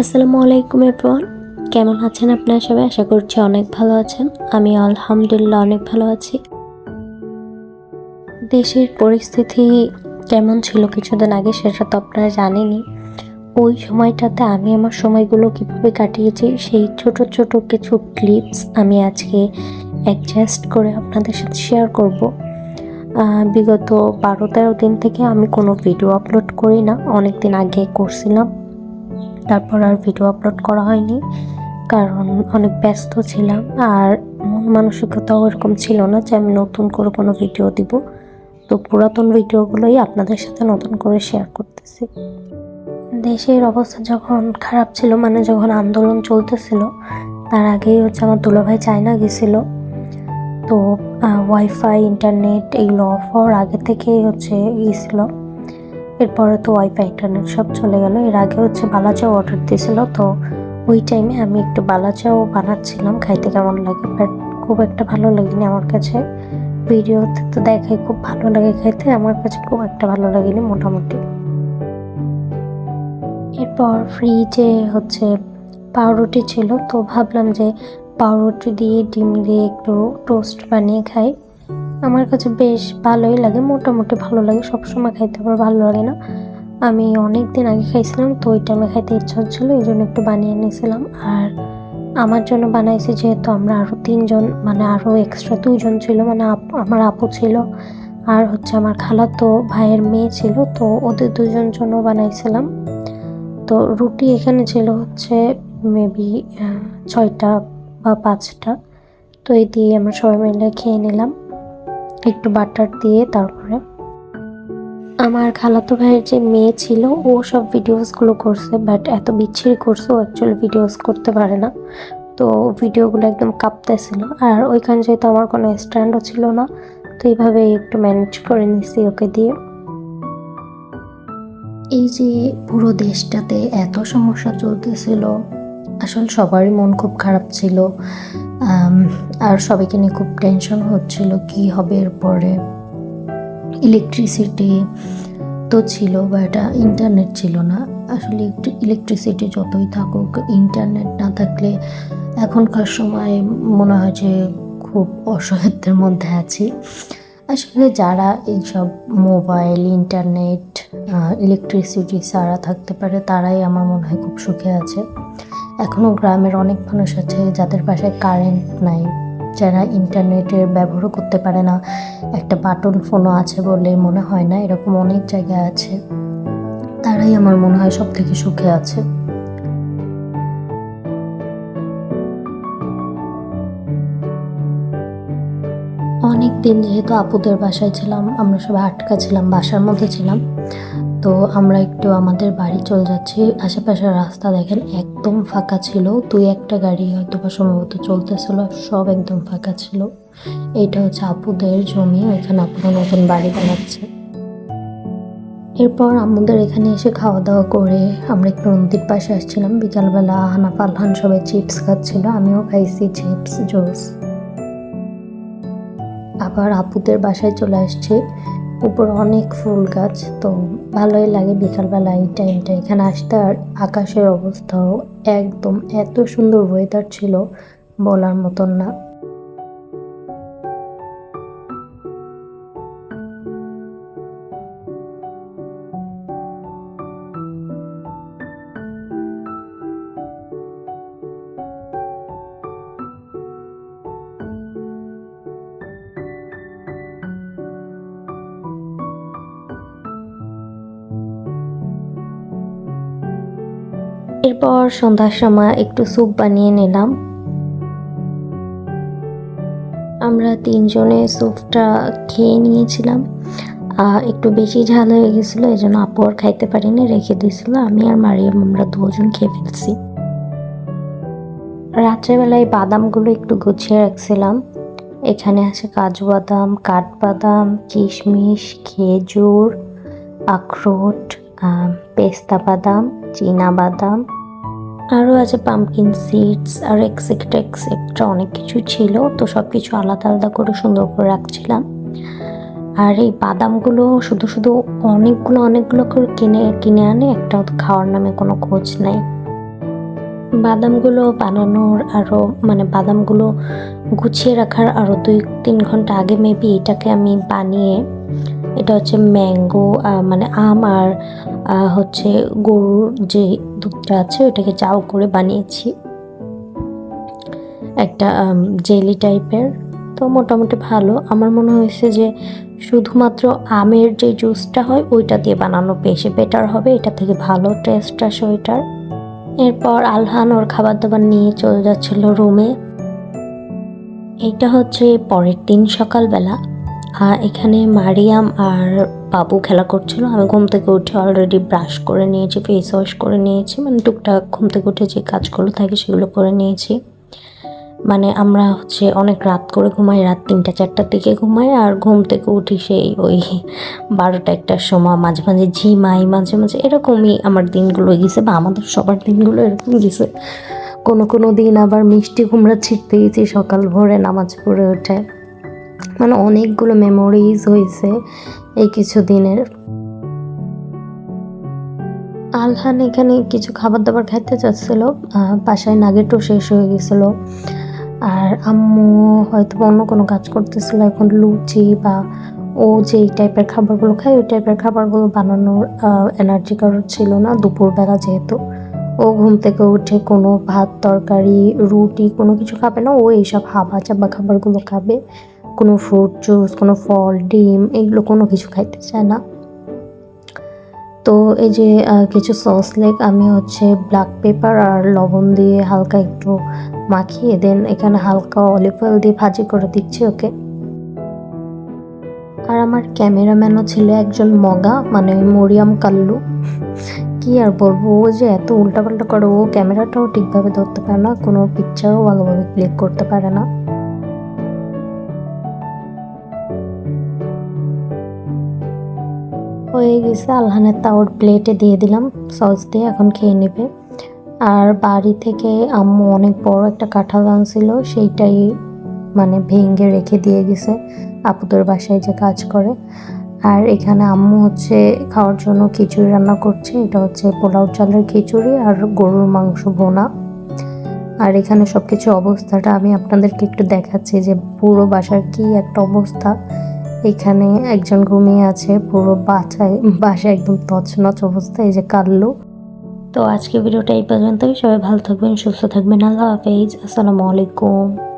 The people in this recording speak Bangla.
আসসালামু আলাইকুম এভরিওয়ান। কেমন আছেন আপনারা সবাই? আশা করছি অনেক ভালো আছেন। আমি আলহামদুলিল্লাহ অনেক ভালো আছি। দেশের পরিস্থিতি কেমন ছিল কিছুদিন আগে সেটা তো আপনারা জানেনই। ওই সময়টাতে আমি আমার সময়গুলো কীভাবে কাটিয়েছি, সেই ছোট ছোট কিছু ক্লিপস আমি আজকে অ্যাডজাস্ট করে আপনাদের সাথে শেয়ার করব। বিগত বারো তেরো দিন থেকে আমি কোনো ভিডিও আপলোড করি না। অনেক দিন আগে করছিলাম। তারপর আর ভিডিও আপলোড করা হয়নি, কারণ অনেক ব্যস্ত ছিলাম আর মন মানসিকতাও এরকম ছিল না যে আমি নতুন করে কোনো ভিডিও দিব। তো পুরাতন ভিডিওগুলোই আপনাদের সাথে নতুন করে শেয়ার করতেছি। দেশের অবস্থা যখন খারাপ ছিল মানে যখন আন্দোলন চলতেছিল, তার আগেই হচ্ছে আমার দুলাভাই চায়না গেছিল। তো ওয়াইফাই ইন্টারনেট এইগুলো অফ হওয়ার আগে থেকেই হচ্ছে গিয়েছিল এরপরে তো ওয়াইফাই ইন্টারনেট সব চলে গেল। এর আগে হচ্ছে বালাচাও অর্ডার দিয়েছিল, তো ওই টাইমে আমি একটু বালাচাও বানাচ্ছিলাম, খাইতে কেমন লাগে? বাট খুব একটা ভালো লাগেনি আমার কাছে। ভিডিওতে তো দেখাই খুব ভালো লাগে খাইতে, আমার কাছে খুব একটা ভালো লাগেনি মোটামুটি। এরপর ফ্রিজে হচ্ছে পাউরুটি ছিল, তো ভাবলাম যে পাউরুটি দিয়ে ডিম দিয়ে একটু টোস্ট বানিয়ে খাই। আমার কাছে বেশ ভালোই লাগে, মোটামুটি ভালো লাগে, সবসময় খাইতে আবার ভালো লাগে না। আমি অনেক দিন আগে খাইছিলাম, তো ওই টাইমে খাইতে ইচ্ছা হচ্ছিল, এই জন্য একটু বানিয়ে নিয়েছিলাম আর আমার জন্য বানাইছি যেহেতু আমরা আরও তিনজন মানে আরও এক্সট্রা দুজন ছিল মানে আমার আপু ছিল আর হচ্ছে আমার খালা তো ভাইয়ের মেয়ে ছিল, তো ওদের দুজন জন্য বানাইছিলাম। তো রুটি এখানে ছিল হচ্ছে মেবি ছয়টা বা পাঁচটা, তো এই দিয়ে আমরা সবাই মিলে খেয়ে নিলাম। একটু বাটার দিয়ে তারপরে আমার খালাতো ভাইয়ের যে মেয়ে ছিল, ও সব ভিডিওসগুলো করছে বাট এত বিচ্ছিরি করছে, ও অ্যাকচুয়ালি ভিডিওস করতে পারে না। তো ভিডিওগুলো একদম কাঁপতেছিল। আর ওইখানে যেহেতু আমার কোনো স্ট্যান্ডও ছিল না, তো এইভাবে একটু ম্যানেজ করে নিছি ওকে দিয়ে। এই যে পুরো দেশটাতে এত সমস্যা চলতেছিল, আসলে সবারই মন খুব খারাপ ছিল। আর সবাইকে নিয়ে খুব টেনশন হচ্ছিল কি হবে এরপরে। ইলেকট্রিসিটি তো ছিল বা এটা ইন্টারনেট ছিল না। আসলে ইলেকট্রিসিটি যতই থাকুক ইন্টারনেট না থাকলে এখনকার সময় মনে হয় যে খুব অসহায়ত্বের মধ্যে আছি। আসলে যারা এইসব মোবাইল ইন্টারনেট ইলেকট্রিসিটি ছাড়া থাকতে পারে, তারাই আমার মনে হয় খুব সুখে আছে। এখনও গ্রামের অনেক মানুষ আছে যাদের পাশে কারেন্ট নাই, যারা ইন্টারনেটের ব্যবহারও করতে পারে না। একটা বাটন ফোনও আছে বলে মনে হয় না, এরকম অনেক জায়গা আছে। তারাই আমার মনে হয় সব থেকে সুখে আছে। অনেক দিন যেহেতু আপুদের বাসায় ছিলাম, আমরা সবাই আটকা ছিলাম, বাসার মধ্যে ছিলাম। তো আমরা একটু আমাদের বাড়ি চলে যাচ্ছি। আশেপাশের রাস্তা দেখেন একদম ফাঁকা ছিল। দুই একটা গাড়ি হয়তো বা সম্ভবত চলতেছিল, সব একদম ফাঁকা ছিল। এইটা হচ্ছে আপুদের জমি, ওইখানে আপুরা নতুন বাড়ি বানাচ্ছে। এরপর আমাদের এখানে এসে খাওয়া দাওয়া করে আমরা একটু নদীর পাশে আসছিলাম। বিকালবেলা হানাফ আলহান সবাই চিপস খাচ্ছিল, আমিও খাইছি চিপস, জুস। আবার আপুদের বাসায় চলে আসছে। উপর অনেক ফুল গাছ, তো ভালোই লাগে বিকালবেলা এই টাইমটা এখানে আসতে আর আকাশের অবস্থাও একদম এত সুন্দর ওয়েদার ছিল, বলার মতন না। এরপর সন্ধ্যার সময় একটু স্যুপ বানিয়ে নিলাম। আমরা তিনজনে স্যুপটা খেয়ে নিয়েছিলাম। একটু বেশি ঝাল হয়ে গেছিল, এই জন্য আপু আর খাইতে পারিনি, রেখে দিয়েছিল। আমি আর মারিয়াম, আমরা দুজন খেয়ে ফেলছি। রাত্রেবেলায় বাদামগুলো একটু গুছিয়ে রাখছিলাম। এখানে আছে কাজু বাদাম, কাঠবাদাম, কিশমিশ, খেজুর, আখরোট পেস্তা বাদাম। চীনা বাদাম আরও আছে পাম্পকিন সিডস আর এক্সেট্রা এক্সেট্রা অনেক কিছু ছিল, তো সব কিছু আলাদা আলাদা করে সুন্দর করে রাখছিলাম। আর এই বাদামগুলো শুধু শুধু অনেকগুলো অনেকগুলো করে কিনে কিনে আনে, একটা খাওয়ার নামে কোনো খোঁজ নাই। বাদামগুলো বানানোর আরও মানে বাদামগুলো গুছিয়ে রাখার আরও দুই তিন ঘণ্টা আগে মেবি এটাকে আমি বানিয়ে এটা হচ্ছে ম্যাঙ্গো মানে আম আর হচ্ছে গরুর যে দুধটা আছে ওটাকে চাউ করে বানিয়েছি। একটা জেলি টাইপের তো মোটামুটি ভালো। আমার মনে হয়েছে যে শুধুমাত্র আমের যে জুসটা হয় ওইটা দিয়ে বানানো বেশি বেটার হবে। এটা থেকে ভালো টেস্ট আসে ওইটার। এরপর আলহান ওর খাবার দাবার নিয়ে চলে যাচ্ছিল রুমে এইটা হচ্ছে পরের দিন সকালবেলা। এখানে মারিয়াম আর বাবু খেলা করছিল। আমি ঘুম থেকে উঠে অলরেডি ব্রাশ করে নিয়েছি ফেস ওয়াশ করে নিয়েছি। মানে টুকটাক ঘুম থেকে উঠে যে কাজগুলো থাকে সেগুলো করে নিয়েছি। মানে আমরা হচ্ছে অনেক রাত করে ঘুমাই, রাত তিনটা, চারটার দিকে ঘুমাই আর ঘুম থেকে উঠি সেই ওই বারোটা একটার সময়। মাঝে মাঝে ঝিমাই, মাঝে মাঝে এরকমই আমার দিনগুলো গেছে বা আমাদের সবার দিনগুলো এরকম গেছে। কোনো কোনো দিন আবার মিষ্টি কুমড়া ছিটতে গেছি সকাল ভোরে নামাজ পড়ে ওঠে। মানে অনেকগুলো মেমোরিজ হয়েছে এই কিছু দিনের আলহান এখানে কিছু খাবার দাবার খাইতে চাচ্ছিল বাসায় নাগেটও শেষ হয়ে গেছিল। আর আম্মু হয়তো অন্য কোনো কাজ করতেছিল, এখন লুচি বা ও যে এই টাইপের খাবারগুলো খায়, ওই টাইপের খাবারগুলো বানানোর এনার্জি কারোর ছিল না। দুপুরবেলা যেহেতু ও ঘুম থেকে উঠে কোনো ভাত, তরকারি, রুটি কোনো কিছু খাবে না, ও এইসব হাবা চাবা খাবারগুলো খাবে। কোনো ফ্রুট জুস কোনো ফল ডিম, এগুলো কোনো কিছু খাইতে চায় না। তো এই যে কিছু সস লেগ আমি হচ্ছে ব্ল্যাক পেপার আর লবণ দিয়ে হালকা একটু মাখিয়ে দেন। এখানে হালকা অলিভ অয়েল দিয়ে ভাজি করে দিচ্ছি, ওকে? আর আমার ক্যামেরাম্যানও ছিল একজন মগা মানে মরিয়াম কাল্লু। কি আর বলব, ও যে এত উল্টাপাল্টা করে, ও ক্যামেরাটাও ঠিকভাবে ধরতে পারে না, কোনো পিকচারও ভালোভাবে ক্লিক করতে পারে না। হয়ে গেছে। আলহানের তাওর প্লেটে দিয়ে দিলাম সস দিয়ে এখন খেয়ে নেবে। আর বাড়ি থেকে আম্মু অনেক বড় একটা কাঁঠাল আনছিল, সেইটাই মানে ভেঙে রেখে দিয়ে গেছে, আপুদের বাসায় যে কাজ করে। আর এখানে আম্মু হচ্ছে খাওয়ার জন্য খিচুড়ি রান্না করছে, এটা হচ্ছে পোলাও চালের খিচুড়ি আর গরুর মাংস বোনা আর এখানে সব কিছু অবস্থাটা আমি আপনাদেরকে একটু দেখাচ্ছি যে পুরো বাসার কি একটা অবস্থা। এখানে একজন ঘুমিয়ে আছে, পুরো বাসায় বাসায় একদম তছনছ অবস্থা, এই যে কাল্লু। তো আজকে ভিডিওটা এই পর্যন্তই। সবাই ভালো থাকবেন, সুস্থ থাকবেন। আল্লাহ হাফেজ। আসসালামু আলাইকুম।